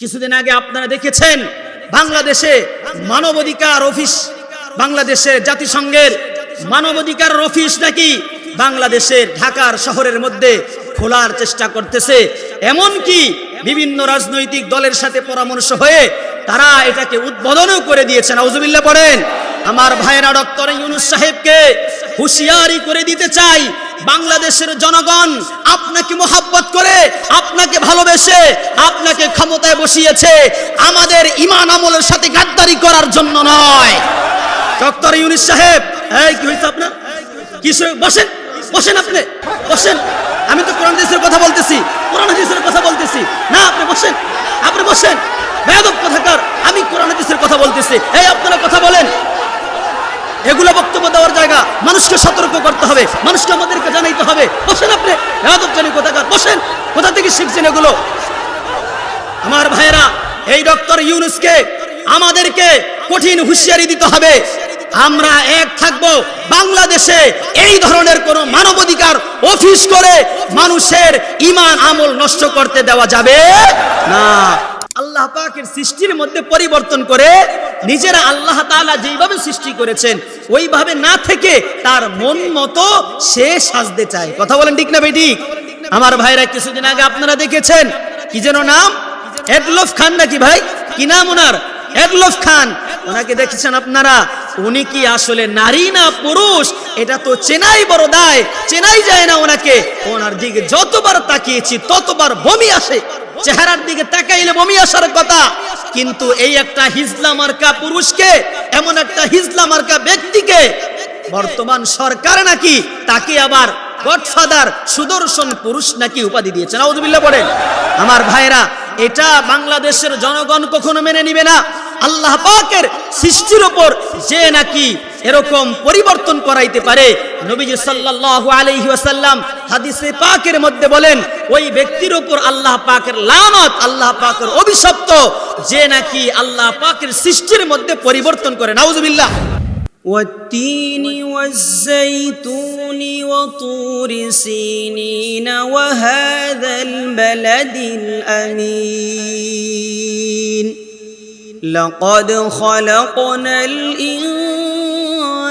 কিছুদিন আগে আপনারা দেখেছেন, বাংলাদেশে মানবাধিকার অফিস, বাংলাদেশে জাতিসংঘের মানবাধিকার অফিস নাকি বাংলাদেশের ঢাকার শহরের মধ্যে খোলার চেষ্টা করতেছে। এমন কি বিভিন্ন রাজনৈতিক দলের সাথে পরামর্শ হয়ে তারা এটাকে উদ্বোধনও করে দিয়েছেন আউজুবিল্লাহ পড়েন, আমার ভাইয়েরা ডক্টর ইউনুস সাহেবকে হুঁশিয়ারি করে দিতে চাই। বাংলাদেশের জনগণ আপনাকে মোহাব্বত করে, আপনাকে ভালোবেসে, আপনাকে ক্ষমতায় বসিয়েছে, আমাদের ইমান আমলের সাথে গাদ্দারি করার জন্য নয়। ডক্টর ইউনুস সাহেব, এই কি হয়েছে আপনার? কিছু বসেন বসেন আপনি, বসেন। আমি তো কোরআন হাদিসের কথা বলতেছি, কোরআন হাদিসের কথা বলতেছি। না, আপনি বসেন আপনি বসেন। বেয়াদব কথাকার, আমি কোরআন হাদিসের কথা বলতেছি। এই আপনারা কথা বলেন। এগুলো বক্তব্য দেওয়ার জায়গা। মানুষকে সতর্ক করতে হবে। মানুষকে আমাদেরকে জানাইতে হবে। বসেন আপনি। বেয়াদব জানি কোথাকার? বসেন। কোথা থেকে শিখছেন এগুলো? আমার ভাইয়েরা, এই ডক্টর ইউনুসকে আমাদেরকে কঠিন হুঁশিয়ারি দিতে হবে। আমরা এক থাকব। বাংলাদেশে এই ধরনের কোন মানবাধিকার অফিস করে মানুষের ইমান আমল নষ্ট করতে দেওয়া যাবে না। আল্লাহ পাকের সৃষ্টির মধ্যে পরিবর্তন করে নিজেরা আল্লাহ তাআলা যেইভাবে সৃষ্টি করেছেন, ওইভাবে না থেকে তার মন মতো সে সাজতে চায়। কথা বলেন ঠিক না বেটি? আমার ভাইরা, কিছুদিন আগে আপনারা দেখেছেন কি যেন নাম? এডলফ খান নাকি ভাই? কি নাম ওনার? এডলফ খান। ওনাকে দেখেছেন আপনারা? উনি কি আসলে নারী না পুরুষ? এটা তো চেনাই বড় দায়, চেনাই যায় না ওনাকে। ওনার দিকে যতবার তাকিয়েছি, ততবার বমি আসে। চেহারার দিকে তাকাইলে বমি আসার কথা। কিন্তু এই একটা হিজলা মার্কা পুরুষকে, এমন একটা হিজলা মার্কা ব্যক্তিকে বর্তমান সরকার নাকি তাকে আবার গডফাদার সুদর্শন পুরুষ নাকি উপাধি দিয়েছে। নাউজুবিল্লাহ বলেন আমার ভাইরা এটা বাংলাদেশের জনগণ কখনো মেনে নিবে না। আল্লাহ পাকের সৃষ্টির উপর যে নাকি এরকম পরিবর্তন করাইতে পারে নবীজি সাল্লাল্লাহু আলাইহি ওয়াসাল্লাম হাদিসে পাকের মধ্যে বলেন ওই ব্যক্তির উপর আল্লাহ পাকের লানত আল্লাহ পাকের অভিশপ্ত যে নাকি আল্লাহ পাকের সৃষ্টির মধ্যে পরিবর্তন করে নাউজুবিল্লাহ والتين والزيتون وطور سينين وهذا البلد الأمين لقد خلقنا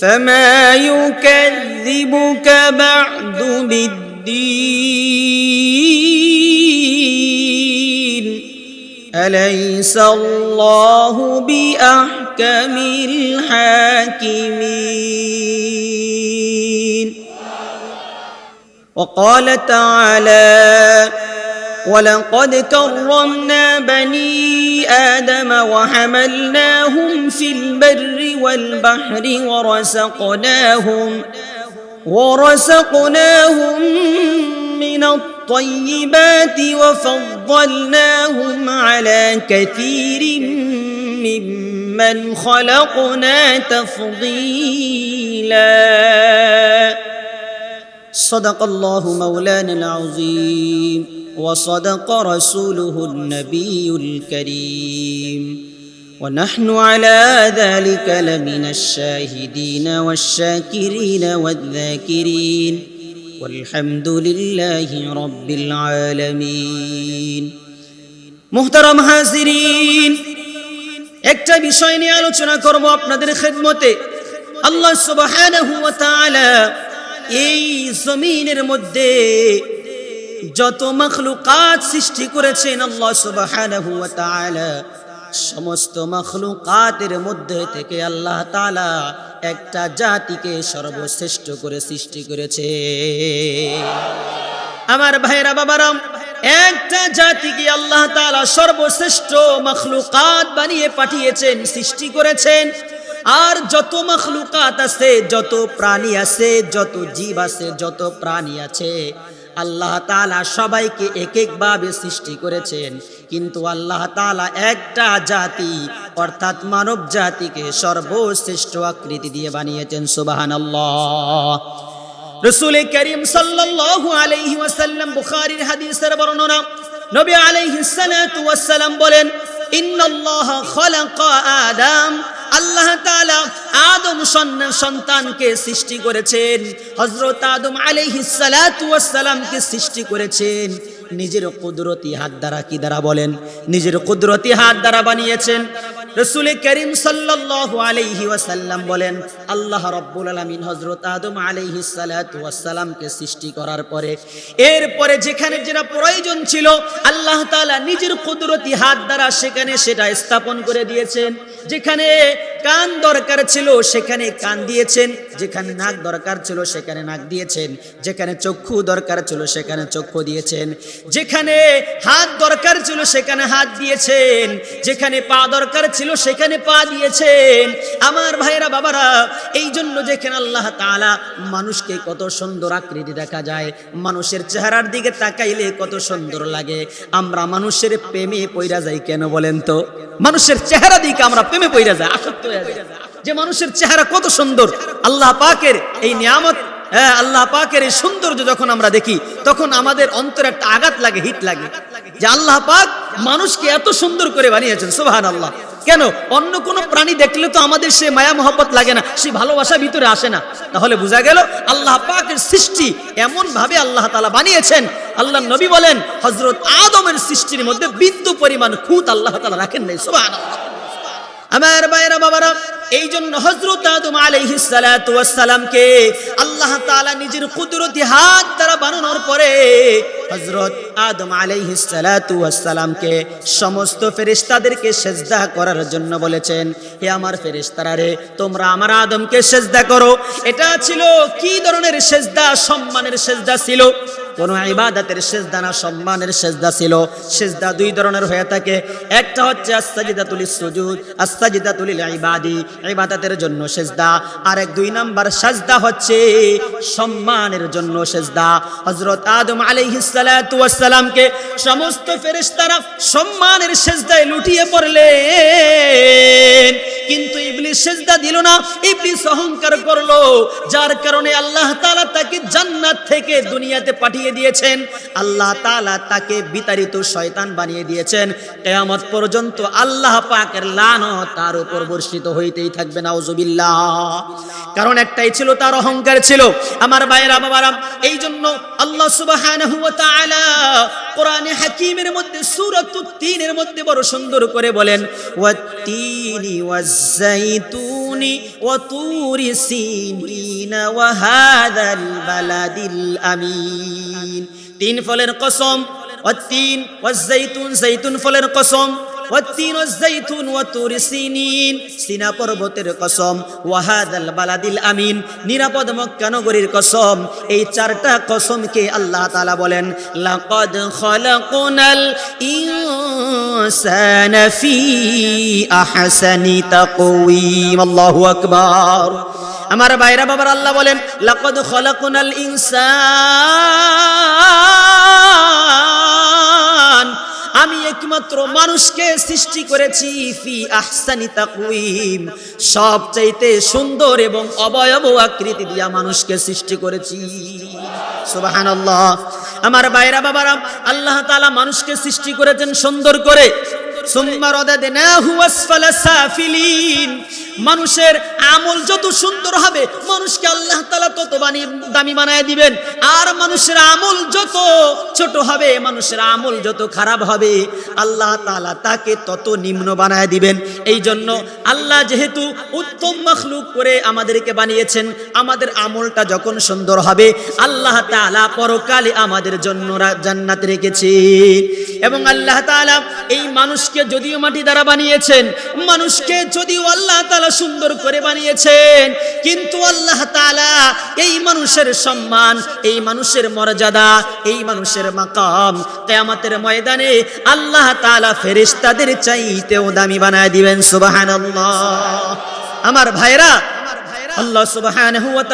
فما يكذبك بعد بالدين أليس الله بأحكم الحاكمين وقال تعالى ولقد كرمنا بني آدم وحملناهم في البر والبحر ورزقناهم ورزقناهم من الطيبات وفضلناهم على كثير ممن خلقنا تفضيلا صدق الله مولانا العظيم وصدق رسوله النبي الكريم ونحن على ذلك لمن الشاهدين والشاكرين والذاكرين والحمد لله رب العالمين মুহতারাম হাজিরিন একটা বিষয় নিয়ে আলোচনা করব আপনাদের খেদমতে আল্লাহ সুবহানাহু ওয়া তাআলা এই জমিনের মধ্যে যত মখলুকাত সৃষ্টি করেছেন আল্লাহ তাআলা, সমস্ত মখলুকাতের মধ্যে থেকে আল্লাহ তাআলা একটা জাতিকে সর্বশ্রেষ্ঠ করে সৃষ্টি করেছে। আমার ভাইরা বাবারাম, একটা জাতিকে আল্লাহ তাআলা সর্বশ্রেষ্ঠ মখলুকাত বানিয়ে পাঠিয়েছেন, সৃষ্টি করেছেন আর যত মখলুকাত আছে, যত প্রাণী আছে, যত জীব আছে, যত প্রাণী আছে, আল্লাহ তাআলা সবাইকে এক একভাবে সৃষ্টি করেছেন। কিন্তু আল্লাহ তাআলা একটা জাতি, অর্থাৎ মানব জাতিকে সর্বশ্রেষ্ঠ আকৃতি দিয়ে বানিয়েছেন, সুবহানাল্লাহ। রসুল করিম আলাইহি ওয়াসাল্লাম বুখারীর হাদিসের বর্ণনা, নবী আলাইহিস সালাতু বলেন ইন্নাল্লাহ খালাকা আদম। আল্লাহ তাআলা আদম সন্তানকে সৃষ্টি করেছেন। হযরত আদম আলাইহিস সৃষ্টি করেছেন। নিজের কুদরতি হাত দ্বারা কি দ্বারা বলেন? নিজের কুদরতি হাত দ্বারা বানিয়েছেন। রসুল করিম সাল্লাল্লাহু আলাইহি ওয়াসাল্লাম বলেন, আল্লাহ রব্বুল আলামিন হজরত আদম আলাইহি সালাতু ওয়াসসালামকে সৃষ্টি করার পরে, এরপরে যেখানে যেটা প্রয়োজন ছিল, আল্লাহ তাআলা নিজের কুদরতি হাত দ্বারা সেখানে সেটা স্থাপন করে দিয়েছেন। যেখানে কান দরকার ছিল, সেখানে কান দিয়েছেন। যেখানে নাক দরকার ছিল, সেখানে নাক দিয়েছেন। যেখানে চক্ষু দরকার ছিল, সেখানে চক্ষু দিয়েছেন। যেখানে হাত দরকার ছিল, সেখানে হাত দিয়েছেন। যেখানে পা দরকার ছিল, সেখানে পা দিয়েছেন। আমার ভাইরা বাবারা এই জন্য যেখানে আল্লাহ তাআলা মানুষকে কত সুন্দর আকৃতি দেখা যায়, মানুষের চেহারার দিকে তাকাইলে কত সুন্দর লাগে। আমরা মানুষের প্রেমে পইরা যাই কেন বলেন তো? মানুষের চেহারা দিকে আমরা প্রেমে পইরা যাই, আসক্ত হয়ে যে মানুষের চেহারা কত সুন্দর। আল্লাহ পাকের এই নিয়ামত হ্যাঁ আল্লাহ পাকের এই সৌন্দর্য যখন আমরা দেখি তখন আমাদের অন্তরে একটা আঘাত লাগে হিট লাগে। যে আল্লাহ পাক মানুষকে এত সুন্দর করে বানিয়েছেন সুবহান আল্লাহ কেন? অন্য কোনো প্রাণী দেখলে তো আমাদের সে মায়া মহব্বত লাগে না সে ভালোবাসা ভিতরে আসে না। তাহলে বোঝা গেল আল্লাহ পাকের সৃষ্টি এমন ভাবে আল্লাহ তালা বানিয়েছেন। আল্লাহ নবী বলেন হজরত আদমের সৃষ্টির মধ্যে বিন্দু পরিমাণ খুঁত আল্লাহ তালা রাখেন নাই সুবহান আমার বাইরা বাবারা এই জন্য হজরত আদম আলাইহিস সালাতু ওয়াস সালামকে আল্লাহ তাআলা নিজের কুদরতি হাত দ্বারা বানানোর পরে হজরত আদম আলাইহিস সালাতু ওয়াস সমস্ত ফেরেশতাদেরকে সেজদা করার জন্য বলেছেন, হে আমার ফেরেশতারা রে, তোমরা আমার আদমকে সেজদা করো। এটা ছিল কি ধরনের সেজদা? সম্মানের সেজদা ছিল কোন ইবাদতের সেজদা না, সম্মানের সেজদা ছিল। সেজদা দুই ধরনের হয়ে থাকে। একটা হচ্ছে আস্তাজিদাতুল সুজুদ আস্তাজিদাতুল ইবাদি, ইবাদতের জন্য সেজদা। আর এক দুই নাম্বার সেজদা হচ্ছে সম্মানের জন্য সেজদা। হযরত আদম আলাইহিস সালাতু ওয়াস সালামকে সমস্ত ফেরেশতারা সম্মানের সেজদায় লুটিয়ে পড়লেন। কিন্তু ইবলিস সেজদা দিল না। ইবলিস অহংকার করল। যার কারণে আল্লাহ তাআলা তাকে জান্নাত থেকে দুনিয়াতে পাঠিয়ে দিয়েছেন। আল্লাহ তালা তাকে বিতাড়িত শয়তান বানিয়ে দিয়েছেন। কেয়ামত পর্যন্ত আল্লাহ পাকের লান তার উপর বর্ষিত হইতেই থাকবে না ওজুবিল্লাহ কারণ একটাই ছিল, তার অহংকার ছিল। আমার ভাইয়েরা, বাবারা এই জন্য আল্লাহ সুবাহ কোরআনে হাকিমের মধ্যে সুরত তিনের মধ্যে বড় সুন্দর করে বলেন, ওয়াত্তিনি ওয়াজ্জাইতুনি ওয়া তুরি সিনিন ওয়া হাযাল বালাদিল আমিন। তিন ফলের কসম, ওয়াত্তিন ওয়াজ্জাইতুন জাইতুন ফলের কসম। ওয়াজ্জাইতুন ওয়া তুরি সিনিন। সিনা পর্বতের কসম ওয়াহাদাল বালাদিল আমিন। নিরাপদ মক্কা নগরীর কসম, এই চারটা কসমকে আল্লাহ তাআলা বলেন, লাকাদ খালাকনাল ইনসানা ফি আহসানি তাকওয়িম। আল্লাহু আকবার। আমার বাইরা বাবার আল্লাহ বলেন, লাকাদ খালাকনাল ইনসান আমি একমাত্র মানুষকে সৃষ্টি করেছি ফি আহসানি তাকুইম সব চাইতে সুন্দর এবং অবয়ব আকৃতি দিয়া মানুষকে সৃষ্টি করেছি। সুবহানাল্লাহ। আমার বাইরা বাবারা, আল্লাহ তাআলা মানুষকে সৃষ্টি করেছেন সুন্দর করে। মানুষের আমল যত সুন্দর হবে, মানুষকে আল্লাহ তাআলা তত বানি দামি বানায় দিবেন। আর মানুষের আমল যত ছোট হবে, মানুষের আমল যত খারাপ হবে, আল্লাহ তাআলা তাকে তত নিম্ন বানায় দিবেন। এই জন্য আল্লাহ যেহেতু উত্তম মখলুক করে আমাদেরকে বানিয়েছেন, আমাদের আমলটা যখন সুন্দর হবে, আল্লাহ তাআলা পরকালে আমাদের জন্য জান্নাত রেখেছে। এবং আল্লাহ তাআলা এই মানুষকে যদিও মাটি দ্বারা বানিয়েছেন, মানুষকে যদিও আল্লাহ তালা সুন্দর করে বানিয়েছেন, কিন্তু আল্লাহ তালা এই মানুষের সম্মান, এই মানুষের মর্যাদা, এই মানুষের মাকাম কিয়ামতের ময়দানে আল্লাহ তাআলা ফেরেশতাদের চাইতেও দামি বানায় দিবেন, সুবহানাল্লাহ। আমার ভাইরা আল্লাহ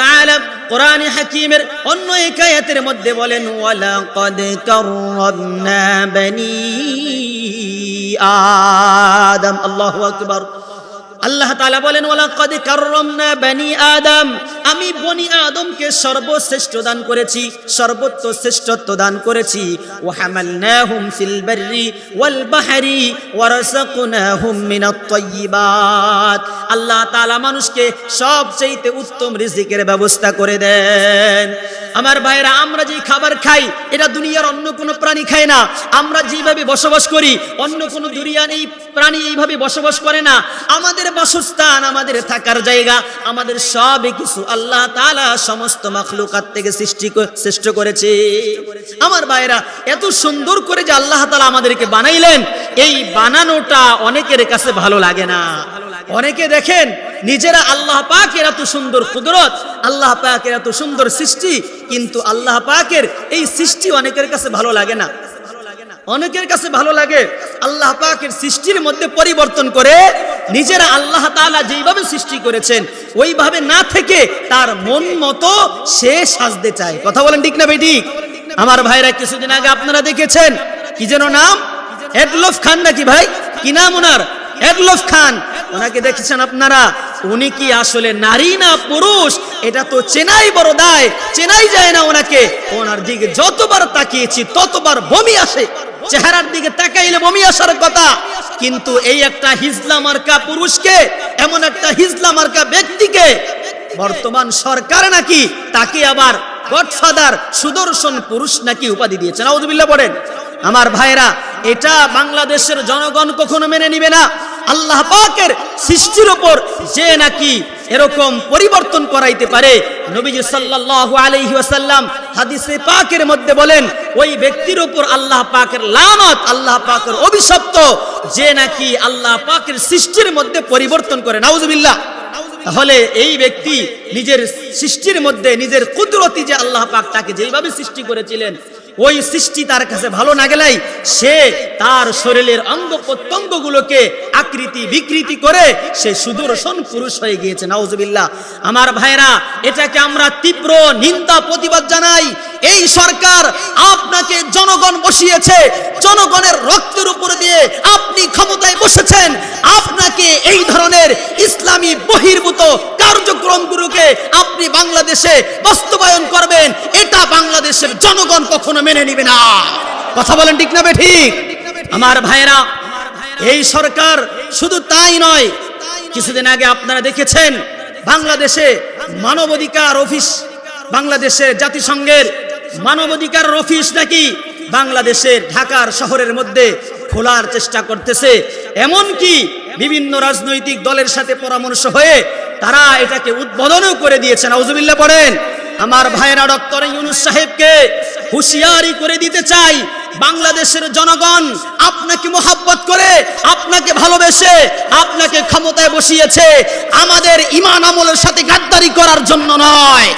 তাআলা কোরআনে হাকিমের অন্য এক আয়াতের মধ্যে বলেন ওয়ালাকাদ কাররামনা বনি আদম আল্লাহু আকবার আল্লাহ তাআলা বলেন ওয়ালাকাদ কাররামনা বনি আদম আমি বনি আদমকে সর্বশ্রেষ্ঠ দান করেছি, সর্বোচ্চ শ্রেষ্ঠত্ব দান করেছি। ওয়া হামালনাহুম ফিল বাররি ওয়াল বাহরি ওয়া রাযাকনাহুম মিনাত তাইয়্যিবাত আল্লাহ তাআলা মানুষকে সবচেয়ে উত্তম রিজিকের ব্যবস্থা করে দেন। আমার ভাইরা, আমরা যে খাবার খাই, এটা দুনিয়ার অন্য কোনো প্রাণী খায় না। আমরা যেভাবে বসবাস করি, অন্য কোনো দুনিয়ার এই প্রাণী এইভাবে বসবাস করে না। আমাদের বাসস্থান, আমাদের থাকার জায়গা, আমাদের সবই কিছু আল্লাহ তাআলা সমস্ত মাখলুকাত থেকে সৃষ্টি সৃষ্ট করেছে। আমার ভাইরা এত সুন্দর করে যে আল্লাহ তালা আমাদেরকে বানাইলেন, এই বানানোটা অনেকের কাছে ভালো লাগে না। অনেকে দেখেন, নিজেরা আল্লাহ পাকের এত সুন্দর কুদরত, আল্লাহ পাকের এত সুন্দর সৃষ্টি, কিন্তু আল্লাহ পাকের এই সৃষ্টি অনেকের কাছে ভালো লাগে না। অনেকের কাছে ভালো লাগে, আল্লাহ পাকের সৃষ্টির মধ্যে পরিবর্তন করে নিজেরা আল্লাহ তাআলা যেইভাবে সৃষ্টি করেছেন, ওইভাবে না থেকে তার মন মতো সে সাজতে চায়। কথা বলেন ঠিক না বেটি? আমার ভাইরা, কিছুদিন আগে আপনারা দেখেছেন, কি যেন নাম? এডলফ খান নাকি ভাই? কি নাম ওনার? এডলফ খান। ওনাকে দেখেছেন আপনারা? উনি কি আসলে নারী না পুরুষ? এটা তো চেনাই বড় দায়, চেনাই যায় না ওনাকে। ওনার দিকে যতবার তাকিয়েছি, ততবার বমি আসে। চেহারার দিকে তাকাইলে বমি আসার কথা। কিন্তু এই একটা হিজলা মার্কা পুরুষকে, এমন একটা হিজলা মার্কা ব্যক্তিকে বর্তমান সরকার নাকি তাকে আবার গডফাদার সুদর্শন পুরুষ নাকি উপাধি দিয়েছে নাউজুবিল্লাহ পড়েন। আমার ভাইরা এটা বাংলাদেশের জনগণ কখনো মেনে নিবে না। আল্লাহ পাকের সৃষ্টির উপর যে নাকি এরকম পরিবর্তন করাইতে পারে, নবীজি সাল্লাল্লাহু আলাইহি হাদিসে পাকের মধ্যে বলেন, ওই ব্যক্তির উপর আল্লাহ পাকের লানত, আল্লাহ পাকের অভিশপ্ত যে নাকি আল্লাহ পাকের সৃষ্টির মধ্যে পরিবর্তন করে। নাউজুবিল্লাহ। তাহলে এই ব্যক্তি নিজের সৃষ্টির মধ্যে নিজের কুদরতি যে আল্লাহ পাক তাকে যেইভাবে সৃষ্টি করেছিলেন ওই সৃষ্টি তার কাছে ভালো না গেলাই সে তার শরীরের অঙ্গ প্রত্যঙ্গগুলোকে আকৃতি বিকৃতি করে সে সুদর্শন পুরুষ হয়ে গিয়েছে। নাউজুবিল্লাহ। আমার ভাইরা এটাকে আমরা তীব্র নিন্দা, প্রতিবাদ জানাই। এই সরকার আপনাকে জনগণ বসিয়েছে, জনগণের রক্তের উপর দিয়ে আপনাকে এই ধরনের ইসলামী বহির্ভূত কার্যক্রমগুলোকে আপনি বাংলাদেশে বাস্তবায়ন করবেন, এটা বাংলাদেশের জনগণ কখনো মেনে নিবে না। কথা বলেন ঠিক না ঠিক? আমার ভাইরা এই সরকার শুধু তাই নয়, কিছুদিন আগে আপনারা দেখেছেন, বাংলাদেশে মানবাধিকার অফিস, বাংলাদেশের জাতিসংঘের মানবাধিকার অফিস নাকি বাংলাদেশের ঢাকার শহরের মধ্যে খোলার চেষ্টা করতেছে। এমন কি বিভিন্ন রাজনৈতিক দলের সাথে পরামর্শ হয়ে তারা এটাকে উদ্বোধনও করে দিয়েছেন। আউজুবিল্লাহ পড়েন, আমার ভাইরা ডক্টর ইউনুস সাহেবকে হুঁশিয়ারি করে দিতে চাই। বাংলাদেশের জনগণ আপনাকে মোহাব্বত করে, আপনাকে ভালোবেসে, আপনাকে ক্ষমতায় বসিয়েছে। আমাদের ইমান আমলের সাথে গাদ্দারি করার জন্য নয়।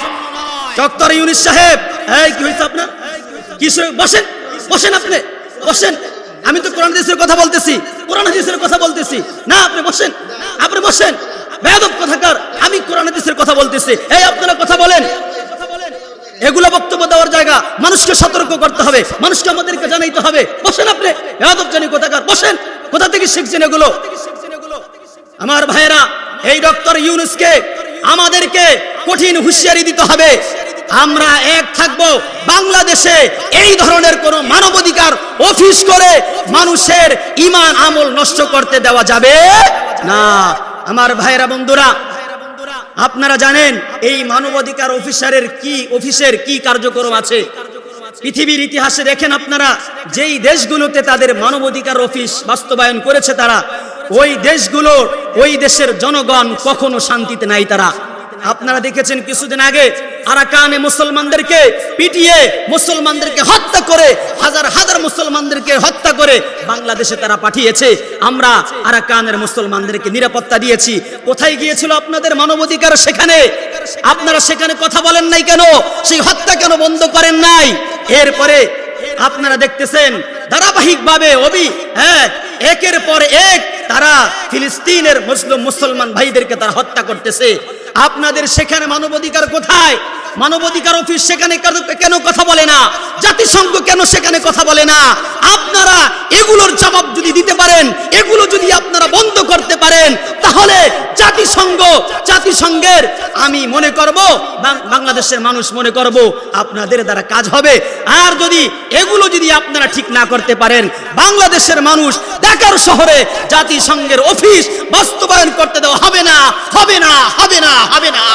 ডক্টর ইউনুস সাহেব, এই কি হয়েছে আপনার? কিছু বসেন বসেন আপনি, বসেন। আমি তো কোরআন হাদিসের কথা বলতেছি। কোরআন হাদিসের কথা বলতেছি। না, আপনি বসেন। আপনি বসেন। বেয়াদব কথাকার, আমি কোরআন হাদিসের কথা বলতেছি। এই আপনারা কথা বলেন। এগুলো বক্তব্য দেওয়ার জায়গা মানুষকে সতর্ক করতে হবে। মানুষকে আমাদেরকে জানাইতে হবে। বসেন আপনি, বেয়াদব জানি কোথাকার। বসেন। কোথা থেকে শিখছেন এগুলো? আমার ভাইয়েরা, এই ডক্টর ইউনুসকে আমাদেরকে কঠিন হুঁশিয়ারি দিতে হবে। আমরা এক থাকব বাংলাদেশে এই ধরনের কোন মানবাধিকার অফিস করে মানুষের ইমান আমল নষ্ট করতে দেওয়া যাবে না। আমার ভাইরা বন্ধুরা, আপনারা জানেন এই মানবাধিকার অফিসারের কি অফিসের কি কার্যক্রম আছে? পৃথিবীর ইতিহাসে দেখেন আপনারা, যেই দেশগুলোতে তাদের মানবাধিকার অফিস বাস্তবায়ন করেছে তারা, ওই দেশগুলো, ওই দেশের জনগণ কখনো শান্তিতে নাই তারা। আপনারা দেখেছেন কিছুদিন আগে আরাকানে মুসলমানদেরকে পিটিয়ে, মুসলমানদেরকে হত্যা করে, হাজার হাজার মুসলমানদেরকে হত্যা করে বাংলাদেশে তারা পাঠিয়েছে। আমরা আরাকানের মুসলমানদেরকে নিরাপত্তা দিয়েছি। কোথায় গিয়েছিল আপনাদের মানবাধিকার? সেখানে। আপনারা সেখানে কথা বলেন নাই কেন? সেই হত্যা কেন বন্ধ করেন নাই? এরপরে আপনারা দেখতেছেন, ধারাবাহিকভাবে অবি হ্যাঁ একের পর এক তারা ফিলিস্তিনের মুসলিম মুসলমান ভাইদেরকে তারা হত্যা করতেছে। আপনাদের সেখানে মানবাধিকার কোথায়? মানবাধিকার অফিস সেখানে কেন- কথা বলে না? জাতিসংঘ কেন সেখানে কথা বলে না? আপনারা এগুলোর জবাব যদি দিতে পারেন, এগুলো যদি আপনারা বন্ধ করতে পারেন, তাহলে জাতিসংঘ, জাতিসংঘের আমি মনে করব বাংলাদেশের মানুষ মনে করব, আপনাদের দ্বারা কাজ হবে। আর যদি এগুলো যদি আপনারা ঠিক না করতে পারেন, বাংলাদেশের মানুষ ঢাকার শহরে জাতিসংঘের অফিস বাস্তবায়ন করতে দেওয়া হবে না হবে না হবে না হবে না।